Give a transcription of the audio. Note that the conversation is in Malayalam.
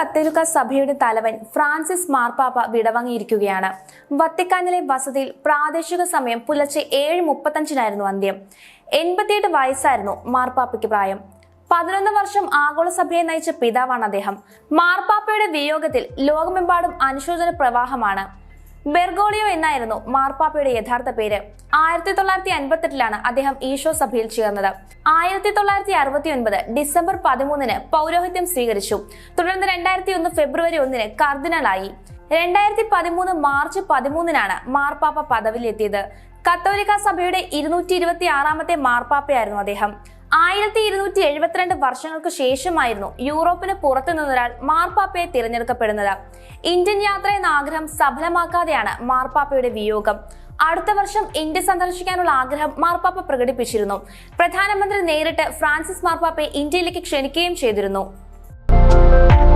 കത്തോലിക്ക സഭയുടെ തലവൻ ഫ്രാൻസിസ് മാർപ്പാപ്പ വിടവാങ്ങിയിരിക്കുകയാണ്. വത്തിക്കാനിലെ വസതിയിൽ പ്രാദേശിക സമയം പുലർച്ചെ ഏഴ് മുപ്പത്തഞ്ചിനായിരുന്നു അന്ത്യം. എൺപത്തിയെട്ട് വയസ്സായിരുന്നു മാർപ്പാപ്പയ്ക്ക് പ്രായം. പതിനൊന്ന് വർഷം ആഗോള സഭയെ നയിച്ച പിതാവാണ് അദ്ദേഹം. മാർപ്പാപ്പയുടെ വിയോഗത്തിൽ ലോകമെമ്പാടും അനുശോചന പ്രവാഹമാണ്. ബെർഗോളിയോ എന്നായിരുന്നു മാർപ്പാപ്പയുടെ യഥാർത്ഥ പേര്. ആയിരത്തി തൊള്ളായിരത്തി അൻപത്തെട്ടിലാണ് അദ്ദേഹം ഈശോ സഭയിൽ ചേർന്നത്. ആയിരത്തി തൊള്ളായിരത്തി അറുപത്തി ഒൻപത് ഡിസംബർ പതിമൂന്നിന് പൗരോഹിത്യം സ്വീകരിച്ചു. തുടർന്ന് രണ്ടായിരത്തി ഒന്ന് ഫെബ്രുവരി ഒന്നിന് കർദിനലായി. രണ്ടായിരത്തി പതിമൂന്ന് മാർച്ച് പതിമൂന്നിനാണ് മാർപ്പാപ്പ പദവിയിലെത്തിയത്. കത്തോലിക്ക സഭയുടെ ഇരുന്നൂറ്റി ഇരുപത്തി ആറാമത്തെ മാർപ്പാപ്പയായിരുന്നു അദ്ദേഹം. ആയിരത്തി ഇരുന്നൂറ്റി എഴുപത്തിരണ്ട് വർഷങ്ങൾക്ക് ശേഷമായിരുന്നു യൂറോപ്പിന് പുറത്തു നിന്നൊരാൾ മാർപ്പാപ്പയെ തിരഞ്ഞെടുക്കപ്പെടുന്നത്. ഇന്ത്യൻ യാത്ര എന്ന ആഗ്രഹം സഫലമാക്കാതെയാണ് മാർപ്പാപ്പയുടെ വിയോഗം. അടുത്ത വർഷം ഇന്ത്യ സന്ദർശിക്കാനുള്ള ആഗ്രഹം മാർപ്പാപ്പ പ്രകടിപ്പിച്ചിരുന്നു. പ്രധാനമന്ത്രി നേരിട്ട് ഫ്രാൻസിസ് മാർപ്പാപ്പയെ ഇന്ത്യയിലേക്ക് ക്ഷണിക്കുകയും ചെയ്തിരുന്നു.